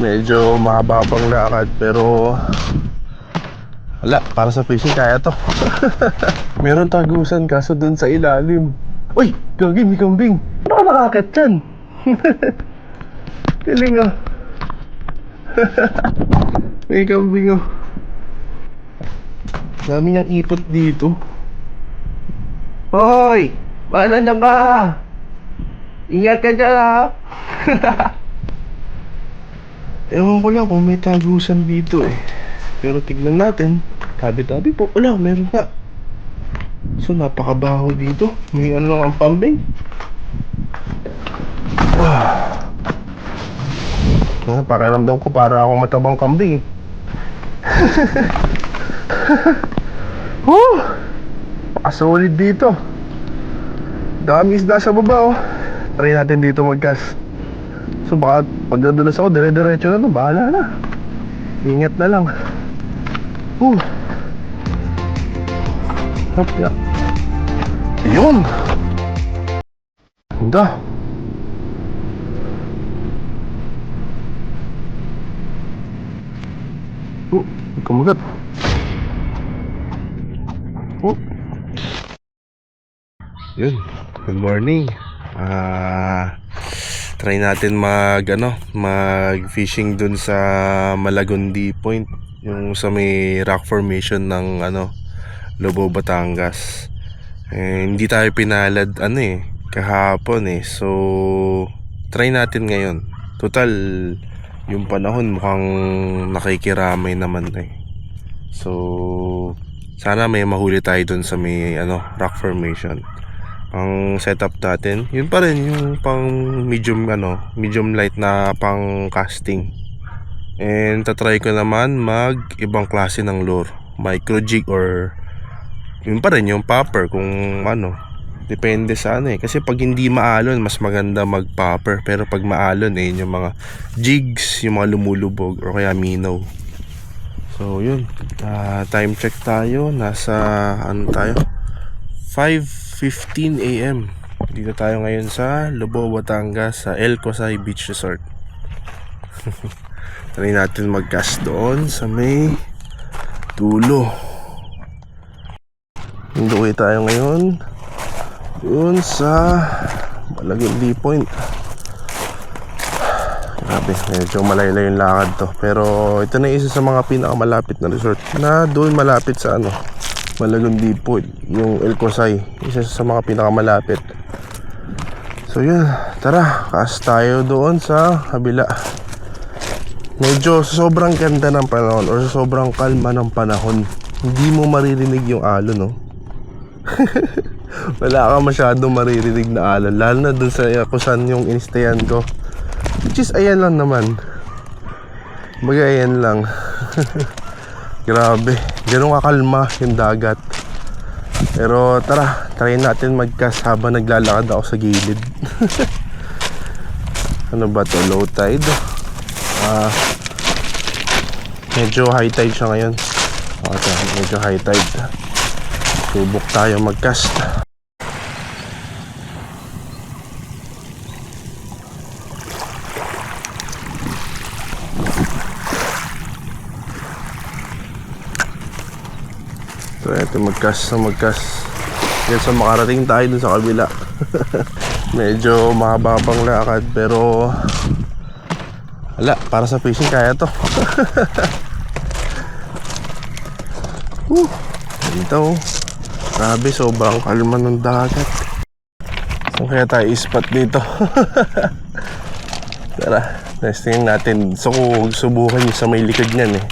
Medyo mahaba pang lakad pero wala, para sa fishing kaya to. Meron tagusan kaso dun sa ilalim. Uy, gagi, may kambing. Ano ka nakakit dyan? Galing ah. may kambing oh. Dami niyang ipot dito. Hoy! Paano na ka? Ingat ka dyan ha! Ewan ko lang kung may tagusan dito eh. Pero tignan natin. Tabi-tabi po. Wala, meron nga. So, napakabaho dito. May ano lang ang pambing. Ah. Ah, pakiramdam ko para akong matabang kambing. eh. oh! Pakasolid dito. Dami isda sa baba oh. Try natin dito mag-cast. So baka pag nadulas ako, dire-diretso na to. Bahala na. Ingat na lang. Uh. Hop, ya. Yun! Ganda. Oh, kumagat. Oh. Yun. Good morning. Ah, try natin mag ano, mag fishing dun sa Malagundi Point, yung sa may rock formation ng ano, Lobo Batangas. Eh, hindi tayo pinalad ano eh, kahapon eh. So, try natin ngayon. Total, yung panahon mukhang nakikiramay naman eh. So, sana may mahuli tayo dun sa may ano, rock formation. Ang setup natin, yun pa rin yung pang medium ano, medium light na pang casting. And tatry ko naman mag ibang klase ng lure, micro jig or yun pa rin yung popper kung ano. Depende sa ano eh. Kasi pag hindi maalon, mas maganda mag popper. Pero pag maalon eh, yun yung mga jigs, yung mga lumulubog or kaya minnow. So yun, Ah, time check tayo. Nasa ano tayo? 5.15 a.m. Dito tayo ngayon sa Lobo, Batangas sa El Cosay Beach Resort. Try natin mag-cast doon sa may tulo. Hinduwi tayo ngayon doon sa Malagundi Point. Grabe, medyo malaylay yung lakad to. Pero ito na isa sa mga pinakamalapit na resort na doon malapit sa ano, Malagundi Point, yung El Cosay. Isa sa mga pinakamalapit. So yun, tara, cast tayo doon sa kabila. Medyo sobrang ganda ng panahon or sobrang kalma ng panahon, hindi mo maririnig yung alon, no? Wala ka masyadong maririnig na alon, lalo na dun sa kung saan yung instayan ko. Which is, ayan lang naman. Baga, ayan lang. Grabe, ganun kakalma yung dagat. Pero tara, try natin mag-cast habang naglalakad ako sa gilid. ano ba to? Low tide? Ah, medyo high tide siya ngayon. Okay, medyo high tide. Subok tayo mag-cast. Mag-cast na mag-cast. Yan sa makarating tayo dun sa kabila. Medyo mahaba pang lakad pero wala, para sa fishing kaya to. Woo, ito oh. Grabe, sobrang kalma ng dagat. Saan kaya tayo ispat dito? Tara, testing natin. So, kung subukan nyo sa may likod niyan eh.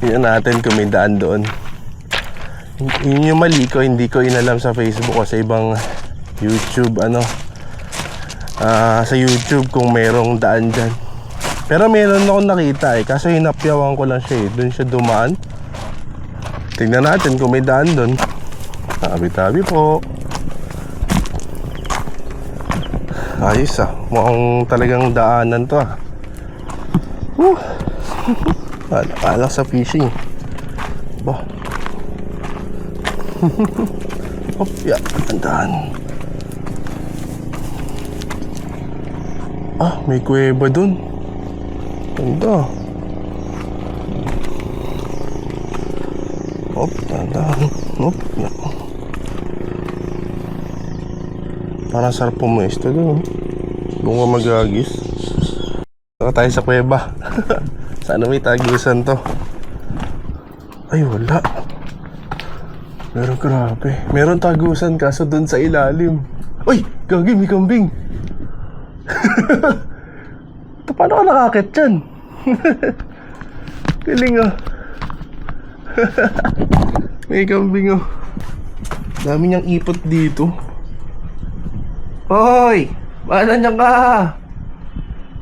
Tingnan natin kung may daan doon. Yun yung mali ko, hindi ko inalam sa Facebook o sa ibang YouTube, ano. ah sa YouTube kung merong daan dyan. Pero meron akong nakita eh, kaso hinapyawan ko lang siya eh. Doon siya dumaan. Tingnan natin kung may daan doon. Tabi-tabi po. Ayos ah. Mukhang talagang daanan to ah. Woo! Lang sa fishing. Ba. Hop, ya, tandaan. Ah, may kuweba dun. Ganda. Hop, dahan. Hop, ya. Parang sarap pumuesto doon. Doon ka magagis. Saka tayo sa kuweba. Sana may tagisan to. Ay, wala. Pero grabe. Meron tagusan kaso doon sa ilalim. Uy! Gagi, may kambing. Ito, paano ka nakakit dyan? Galing ah. may kambing oh. Dami niyang ipot dito. Hoy! Baka nandiyan ka?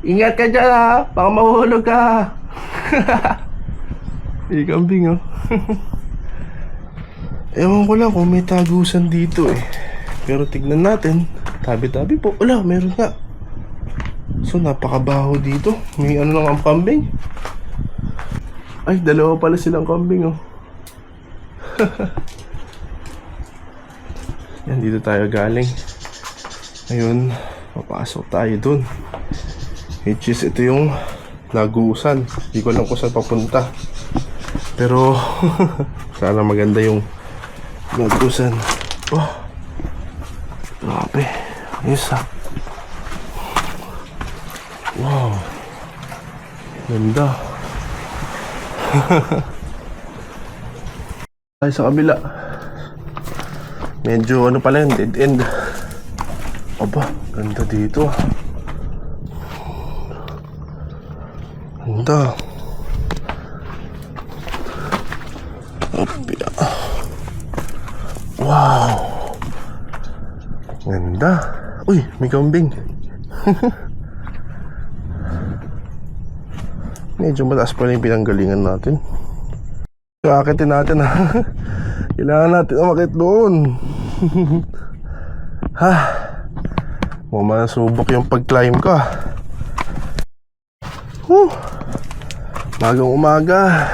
Ingat ka dyan ha! Baka mahuhulog ka! may kambing oh. Ewan ko lang kung may tagusan dito eh. Pero tignan natin. Tabi-tabi po. Wala, meron nga. So, napakabaho dito. May ano lang ang kambing. Ay, dalawa pala silang kambing oh. Yan, dito tayo galing. Ngayon, papasok tayo dun. Which is, ito yung lagusan. Hindi ko alam kung saan papunta. Pero, sana maganda yung lagusan. Oh, grabe. Ayos ah. Wow. Ganda. Tayo sa kabila. Medyo ano pala yun, dead end. Aba, ganda dito ah. Ganda. Wow. Ganda. Uy, may kambing. Medyo mataas pala yung pinanggalingan natin. Kakakitin natin ha. Kailangan natin umakit doon. ha. Mukhang masubok yung pag-climb ko. Huh. Magang umaga.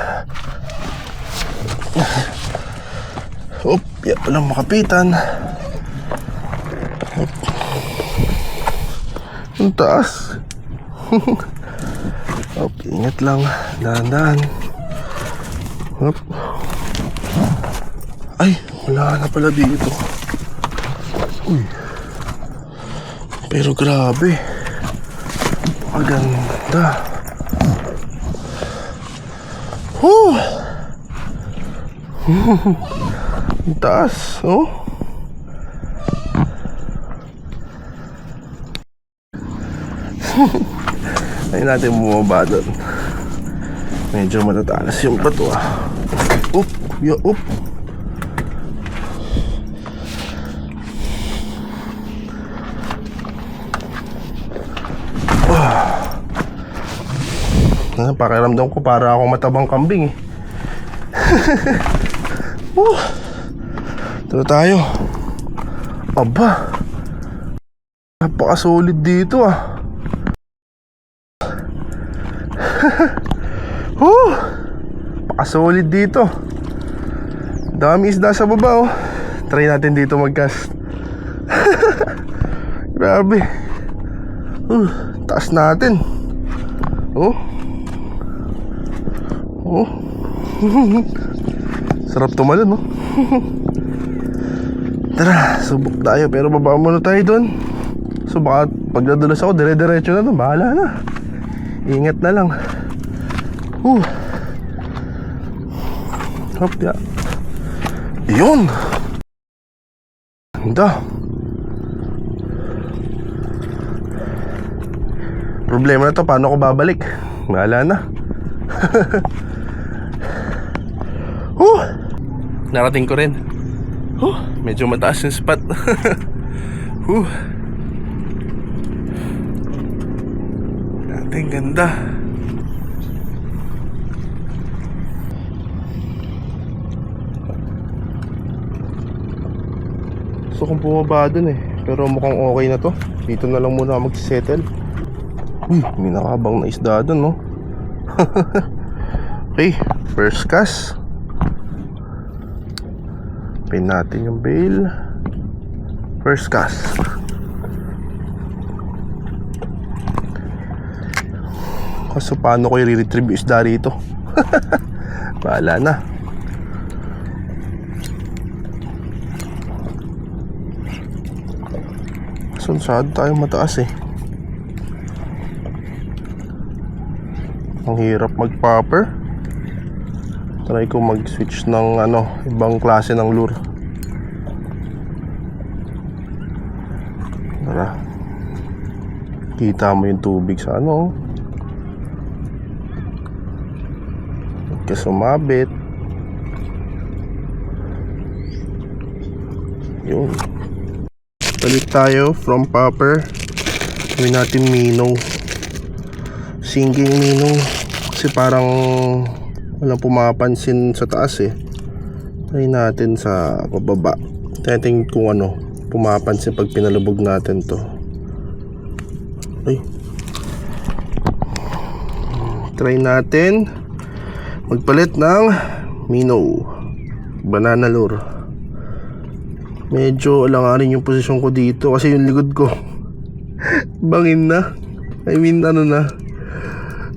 Op, ya palang makapitan. Ang taas. Op, ingat lang. Dahan-dahan. Op. Ay, wala na pala dito. Uy. Pero grabe. Maganda. Huh. Taas, oh. Ayun natin bumaba doon. Medyo matatalas yung bato ah. Up, ya, up. Ah, pakiramdam ko para akong matabang kambing eh. uh, ito tayo. Aba. Napaka-solid dito ah. uh, Napaka-solid dito. Dami isda sa baba oh. Try natin dito mag-cast. Grabe. Uh, taas natin. Oh. Oh. Sarap tumalon, no? Tara, subok tayo. Pero baba muna tayo doon. So baka pag nadulas ako, dire-diretso na doon. Bahala na. Ingat na lang. Uh. Hop, ya. Yun! Ganda. Problema na to, paano ako babalik? Bahala na. Huh! Narating ko rin. Huh! Medyo mataas yung spot. huh! Dating ganda. Gusto kong bumaba dun eh. Pero mukhang okay na to. Dito na lang muna ako magsisettle. Uy, may nakabang na isda dun no. okay, first cast. Pin natin yung bail. First cast. Kaso paano ko i-retrieve isda rito? Bahala na. Sunsad tayo mataas eh. Ang hirap mag-popper. Try ko mag-switch ng ano, ibang klase ng lure. Tara. Kita mo yung tubig sa ano. oh. Huwag ka sumabit. Yun. Balik tayo from popper. Gawin natin minnow. Sinking minnow. Kasi parang walang pumapansin sa taas eh. Try natin sa pababa. Tingnan kung ano pumapansin pag pinalubog natin to. Ay. Try natin magpalit ng minnow. Banana lure. Medyo alanganin yung posisyon ko dito kasi yung likod ko bangin na. I mean ano na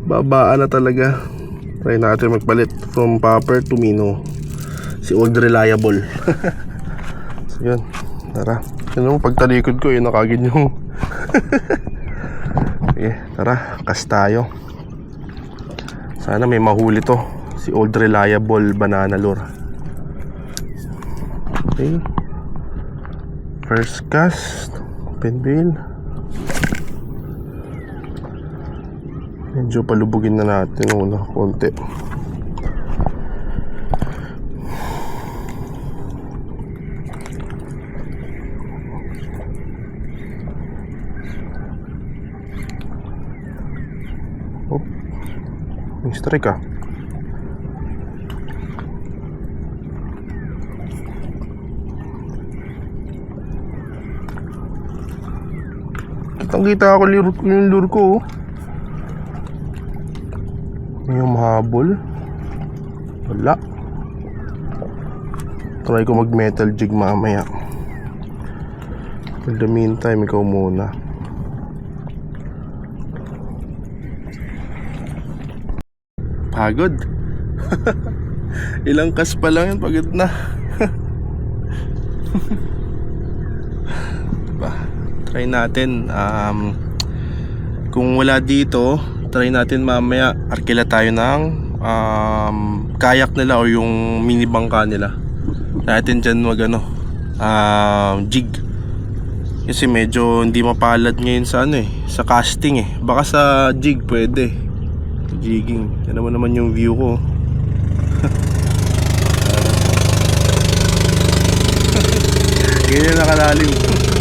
babaan na talaga. Try natin magpalit from popper to minnow. Si old reliable. so yun. Tara. Yun mo pagtalikod ko yun nakagid yung Sige, tara, kas tayo. Sana may mahuli to. Si old reliable banana lure. Okay. First cast, open bail. Medyo palubugin na natin una konti. Oh, may strike ah. Kitang kita ako yung lure ko oh. Humahabol. Wala. Try ko mag metal jig mamaya. For the meantime, ikaw muna. Pagod. Ilang kas pa lang yan, pagod na. Try natin. Um, kung wala dito, try natin mamaya arkila tayo ng um, kayak nila o yung mini bangka nila. Natin dyan mag ano, um, jig. Kasi medyo hindi mapalad ngayon sa ano eh, sa casting eh. Baka sa jig pwede. Jigging. Yan naman naman yung view ko. Ganyan nakalalim.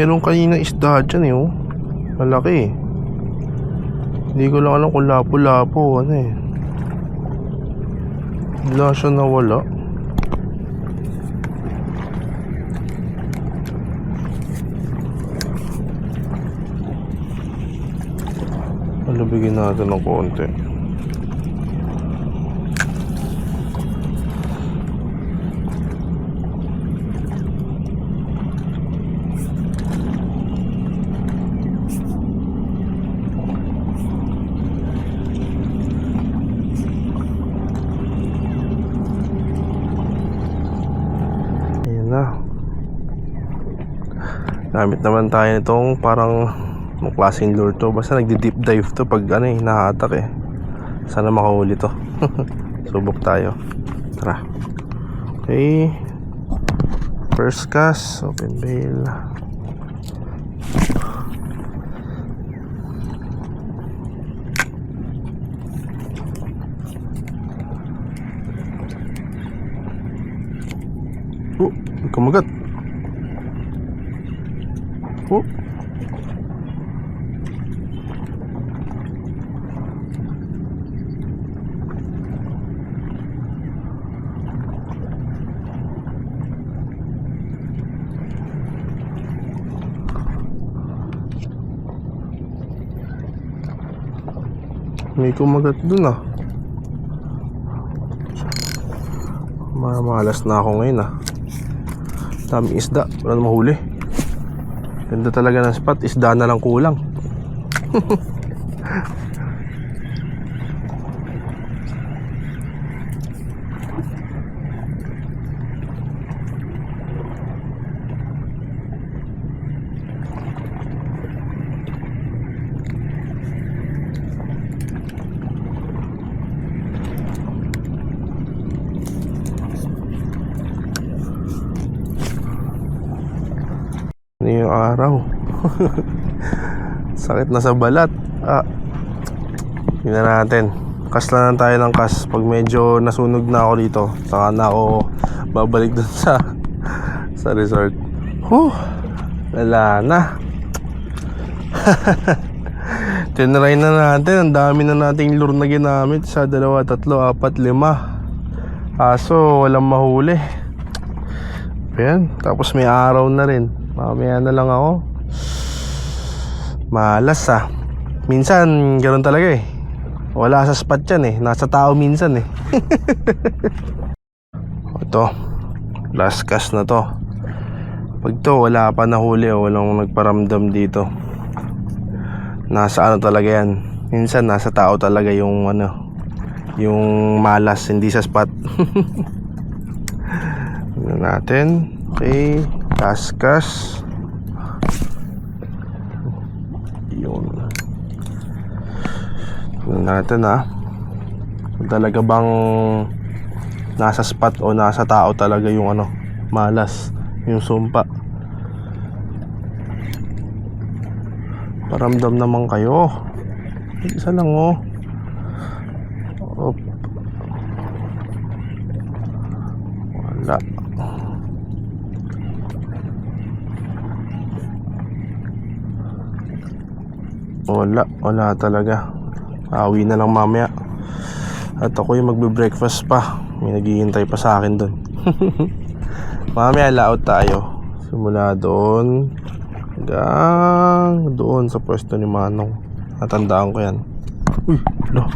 Meron kanina isda dyan eh oh. Malaki. Hindi ko lang alam kung lapo-lapo ano eh. Bigla siya nawala. Alabigin natin ng konti. Ayan na. Gamit naman tayo nitong parang Anong klaseng lure to? Basta nagdi-deep dive to pag ano eh, nahatak eh. Sana makahuli to. Subok tayo. Tara. Okay. First cast, open bail. Oh, kumagat po. May kumagat dun ah. Mamalas na ako ngayon ah. Dami isda. Wala na mahuli. Ganda talaga ng spot. Isda na lang kulang. Ano yung araw? Sakit na sa balat. Ah. Tingnan natin. Kas lang tayo ng kas. Pag medyo nasunog na ako dito, saka na ako babalik dun sa sa resort. Huh. Wala na. Tinry na natin. Ang dami na nating lure na ginamit. Sa dalawa, tatlo, apat, lima. Kaso, walang mahuli. Ayan. Tapos may araw na rin. Mamaya na lang ako. Malas ah. Minsan, ganoon talaga eh. Wala sa spot yan eh. Nasa tao minsan eh. Ito. Last cast na to. Pag to, wala pa nahuli o walang nagparamdam dito. Nasa ano talaga yan. Minsan, nasa tao talaga yung ano, yung malas, hindi sa spot. Tingnan natin. Okay. Kaskas. Yun. Tingnan natin ha. Kung talaga bang nasa spot o nasa tao talaga yung ano, malas, yung sumpa. Paramdam naman kayo. Isa lang oh. Op. Wala. Wala, wala talaga. Awi na lang mamaya. At ako yung magbe-breakfast pa. May naghihintay pa sa akin doon. mamaya laot tayo. Simula doon hanggang doon sa pwesto ni Manong. Natandaan ko yan. Uy, no.